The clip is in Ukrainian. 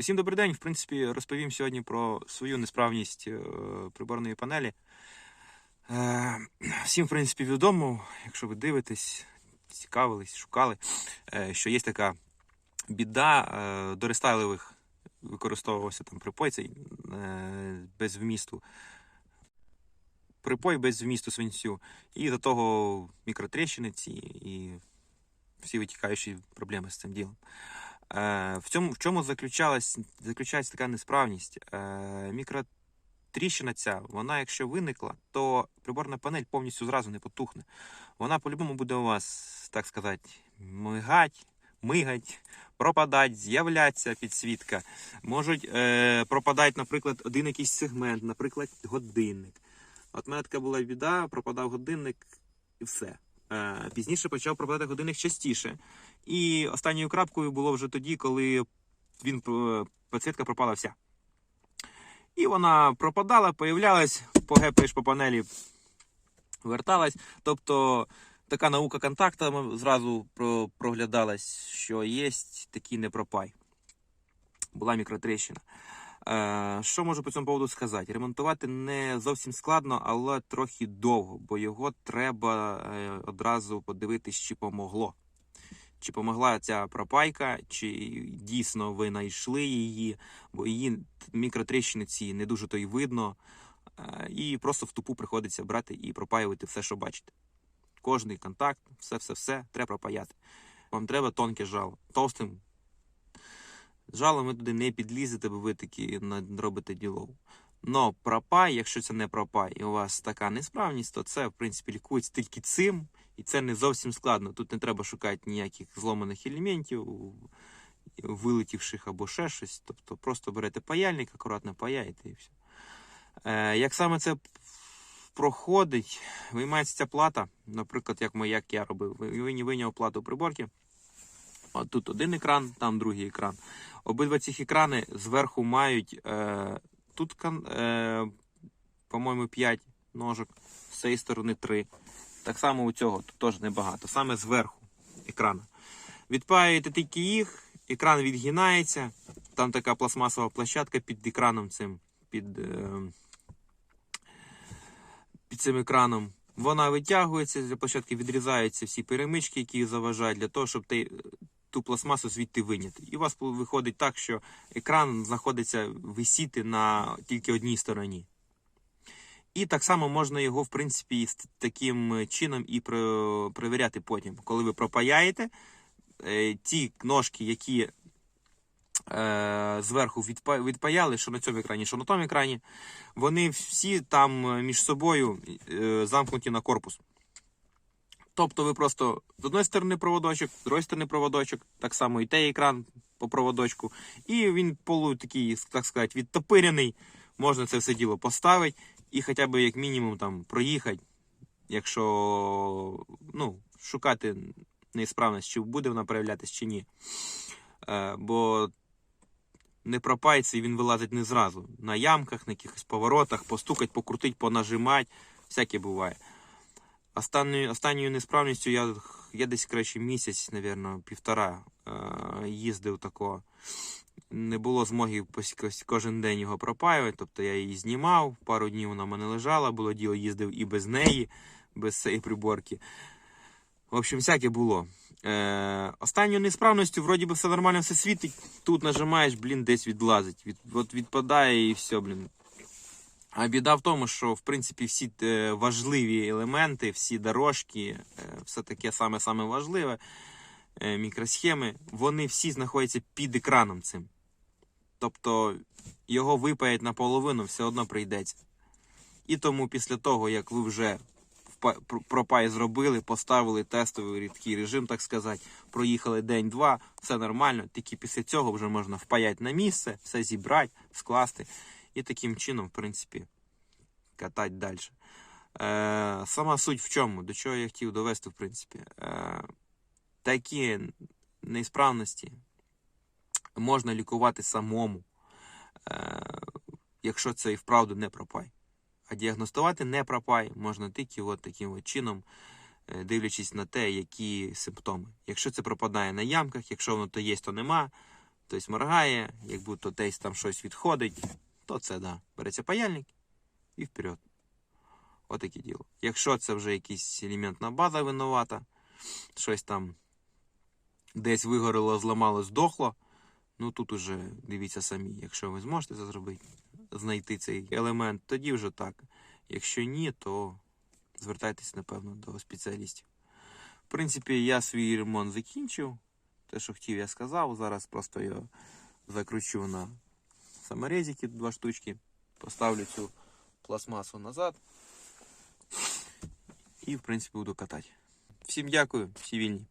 Усім добрий день. В принципі, розповім сьогодні про свою несправність е, приборної панелі. Е, Всім, в принципі, відомо, якщо ви дивитесь, цікавились, шукали, е, що є така біда до рестайлових використовувався там припой цей без вмісту. Припой без вмісту свинцю. І до того мікротріщини ці і всі витікаючі проблеми з цим ділом. Е, В цьому в чому заключалась, заключається така несправність? Е, Мікротріщина ця, вона, якщо виникла, то приборна панель повністю зразу не потухне. Вона по-любому буде у вас, так сказати, мигать, мигать, пропадать, з'являться підсвітка. Можуть е, пропадати, наприклад, один якийсь сегмент, наприклад, годинник. От мене така була біда, пропадав годинник і все. Е, Пізніше почав пропадати годинник частіше. І останньою крапкою було вже тоді, коли він е, підсвітка пропала вся. І вона пропадала, появлялась, погепаєш по панелі, верталась. Тобто така наука контакту зразу про- проглядалась, що є такий непропай. Була мікротрещина. Е, Що можу по цьому поводу сказати? Ремонтувати не зовсім складно, але трохи довго, бо його треба е, одразу подивитись, чи помогло. Чи помогла ця пропайка, чи дійсно ви знайшли її, бо її мікротріщини ці не дуже то й видно. Е, І просто в тупу приходиться брати і пропаювати все, що бачите. Кожний контакт, все-все-все треба пропаяти. Вам треба тонке жало. Товстим жалом ви туди не підлізете, бо ви такі робите ділову. Но пропай, якщо це не пропай, і у вас така несправність, то це в принципі лікується тільки цим, і це не зовсім складно. Тут не треба шукати ніяких зломаних елементів, вилетівших або ще щось. Тобто просто берете паяльник, акуратно паяєте і все. Е, як саме це проходить, виймається ця плата, наприклад, як, ми, як я робив, Ви- вийняв плату приборки. От тут один екран, там другий екран. Обидва цих екрани зверху мають е, тут, е, по-моєму, 5 ножок, з цієї сторони 3. Так само у цього тут теж небагато, саме зверху екрана. Відпаюєте тільки їх, екран відгинається, там така пластмасова площадка під екраном цим, під, е, під цим екраном. Вона витягується, з площадки відрізаються всі перемички, які заважають, для того, щоб ти ту пластмасу звідти виняти. І у вас виходить так, що екран знаходиться висіти на тільки одній стороні. І так само можна його, в принципі, таким чином і перевіряти потім. Коли ви пропаяєте, е, ті ножки, які е, зверху відпаяли, що на цьому екрані, що на тому екрані, вони всі там між собою е, замкнуті на корпус. Тобто ви просто з одної сторони проводочок, з другої сторони проводочок, так само і той екран по проводочку. І він полу такий, так сказати, відтопирений. Можна це все діло поставити і хоча б як мінімум там проїхати, якщо ну, шукати неісправність, чи буде вона проявлятися, чи ні. Е, бо не пропається і він вилазить не зразу. На ямках, на якихось поворотах, постукать, покрутить, понажимать, всяке буває. Останньою, останньою несправністю я, я десь краще місяць, мабуть, півтора е, їздив такого. Не було змоги кожен день його пропаювати. Тобто я її знімав, пару днів вона в мене лежала, було діло, їздив і без неї, без цієї приборки. В общем, всяке було. Е, останньою несправністю, вроді би все нормально, все світить. Тут нажимаєш, блін, десь відлазить. Від, от відпадає і все, блін. А біда в тому, що в принципі всі е, важливі елементи, всі дорожки, е, все таке саме саме важливе, е, мікросхеми, вони всі знаходяться під екраном цим. Тобто його випаять наполовину, все одно прийдеться. І тому після того, як ви вже пропай зробили, поставили тестовий рідкий режим, так сказати, проїхали день-два, все нормально, тільки після цього вже можна впаяти на місце, все зібрати, скласти. І таким чином, в принципі, катати далі. Е, сама суть в чому? До чого я хотів довести, в принципі. Е, такі неісправності можна лікувати самому, е, якщо це і вправду не пропай. А діагностувати не пропай можна тільки от таким от чином, е, дивлячись на те, які симптоми. Якщо це пропадає на ямках, якщо воно то є, то нема, тобто моргає, як будто десь там щось відходить, то це да. Береться паяльник і вперед. Отаке діло. Якщо це вже якийсь елементна база винувата, щось там десь вигоріло, зламало, здохло, ну тут уже дивіться самі, якщо ви зможете це зробити, знайти цей елемент, тоді вже так. Якщо ні, то звертайтесь, напевно, до спеціалістів. В принципі, я свій ремонт закінчив. Те, що хотів, я сказав. Зараз просто його закручу на саморезики два штучки, поставлю цю пластмасу назад. І, в принципі, буду катати. Всім дякую, всі вільні.